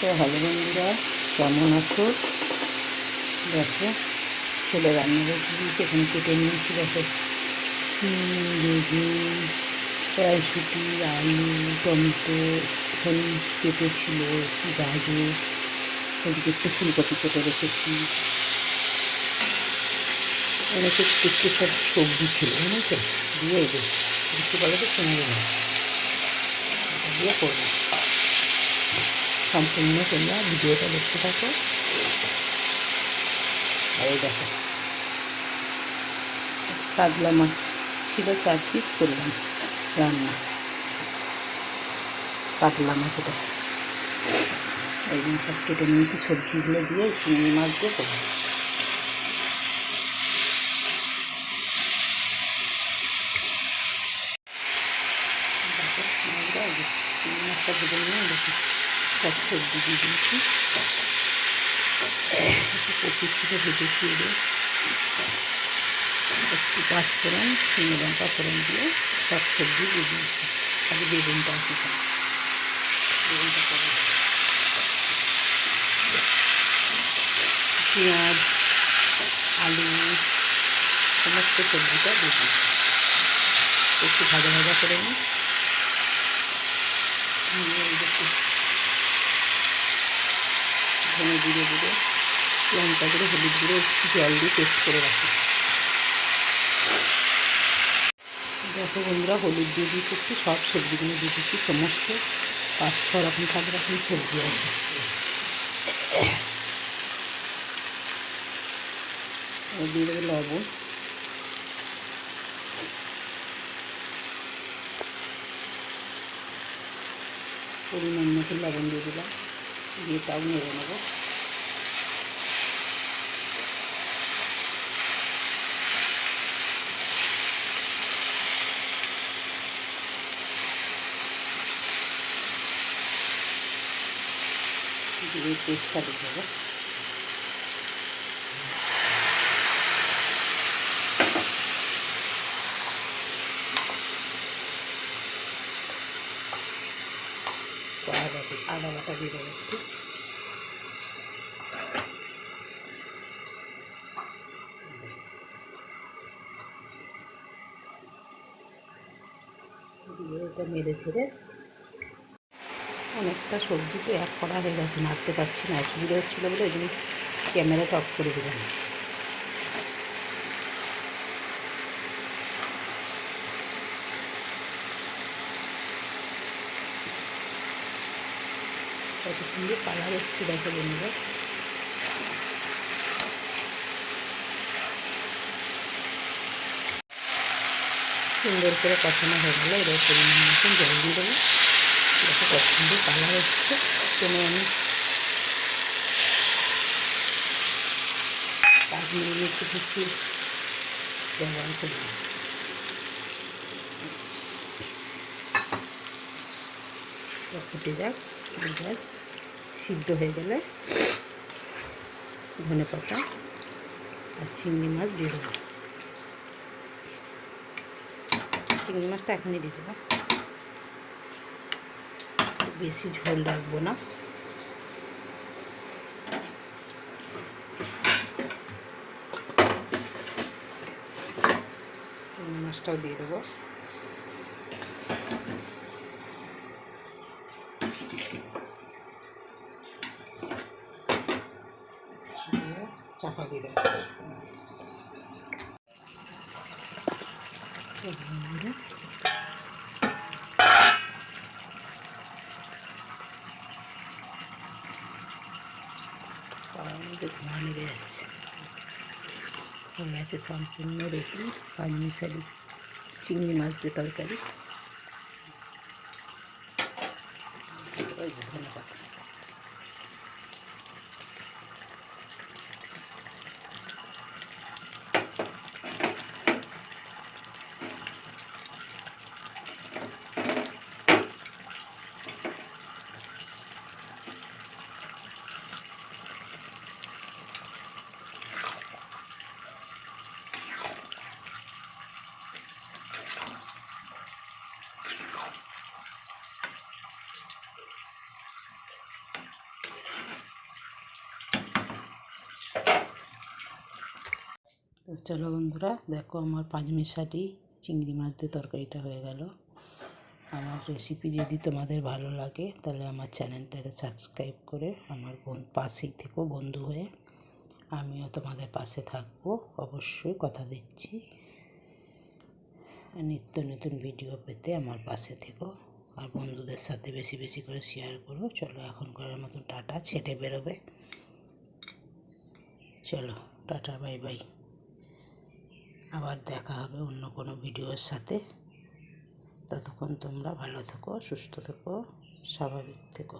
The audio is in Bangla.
তো হ্যালো বন্ধুরা, কেমন আছো? দেখো, ছেলে রান্না দিয়েছে, এখানে কেটে নিয়েছি, দেখো। শিম বেগুন কড়াইশুটি আলু, টমেটো এখানে পেঁপে ছিল, গাজর ওদিকে একটু ফুলকপি কেটে রেখেছি। অনেক একটু সব সবজি ছিল, জানো তো? দিয়ে দেখতে পারো তো, শোনা যাবে দিয়ে করব। সম্পূর্ণ তোমরা ভিডিওটা দেখতে থাকো। আর এই দেখো কাতলা মাছ ছিল, চার পিস করলাম রান্না কাতলা মাছ এটা। এই জন্য সব কেটে নিয়েছি, সবজিগুলো দিয়ে চিংড়ি মাছ দিয়ে করলাম মাছটা নিয়ে দেখি। সব সবজি দিয়ে দিয়েছি একটু কপি ছিল ভেজেছি এদের একটু পাঁচ ফোড়ন শুকনো লঙ্কা ফোড়ন দিয়ে সব সবজি দিয়ে দিয়েছি আগে বেগুনটা আছে বেগুনটা পেঁয়াজ আলু সমস্ত সবজিটা দিয়ে একটু ভাজা ভাজা করে নিই। ধনে জিরে গুঁড়ো, লঙ্কা গুঁড়ো, হলুদ গুঁড়ো, জল দিয়ে পেস্ট করে রাখি। দেখো বন্ধুরা, হলুদ দিয়ে দিয়েছি একটু সব সবজিগুলো দিয়ে দিচ্ছি, সমস্ত পাঁচ ছ রকম সাত রকম সবজি আছে। দিয়ে লবণ। পরিমাণ মতো লবণ দিয়ে দিলাম। দিয়ে তাও নেড়ে নেব। দিয়ে পেস্টটা দিয়ে দেবো। আদা বাটা দিয়ে দেবো একটু দিয়ে এটা মেরে ছেড়ে অনেকটা সবজি তো এক করা হয়ে গেছে, নাড়তে পারছি না, অসুবিধা হচ্ছিল বলে ওই জন্য ক্যামেরাটা অফ করে দিলাম। কত সুন্দর কালার এসছে দেখো বন্ধুরা। সুন্দর করে কষানো হয়ে গেলে, এবার পরিমাণ মতন জল দিয়ে দেবো। দেখো কত কালার এসছে কোনো আমি কাশ্মীরি মির্চি ফুচি ব্যবহার করি ফুটে যাক যাক, সিদ্ধ হয়ে গেলে ধনে পাতা আর চিংড়ি মাছ দিয়ে দেবো। চিংড়ি মাছটা এখনই দিয়ে দেবো। বেশি ঝোল রাখব না। চিংড়ি মাছটাও দিয়ে দেবো। চাপা দিয়ে দেবো। মধ্যে ধোঁয়া নেড়ে যাচ্ছে হয়ে গেছে সম্পূর্ণ রেডি পাঁচ মিশালি চিংড়ি মাছ দিয়ে তরকারি ওই তো চলো বন্ধুরা, দেখো আমার পাঁচমিশাটি চিংড়ি মাছ দিয়ে তরকারিটা হয়ে গেল। আমার রেসিপি যদি তোমাদের ভালো লাগে, তাহলে আমার চ্যানেলটাকে সাবস্ক্রাইব করে আমার বোন পাশেই থেকো বন্ধু হয়ে। আমিও তোমাদের পাশে থাকব, অবশ্যই কথা দিচ্ছি। নিত্য নতুন ভিডিও পেতে আমার পাশে থেকো। আর বন্ধুদের সাথে বেশি বেশি করে শেয়ার করো। চলো এখন করার মতন টাটা ছেটে বেরোবে। চলো, টাটা বাই বাই আবার দেখা হবে অন্য কোনো ভিডিওর সাথে। ততক্ষণ তোমরা ভালো থেকো, সুস্থ থেকো, স্বাভাবিক থেকো।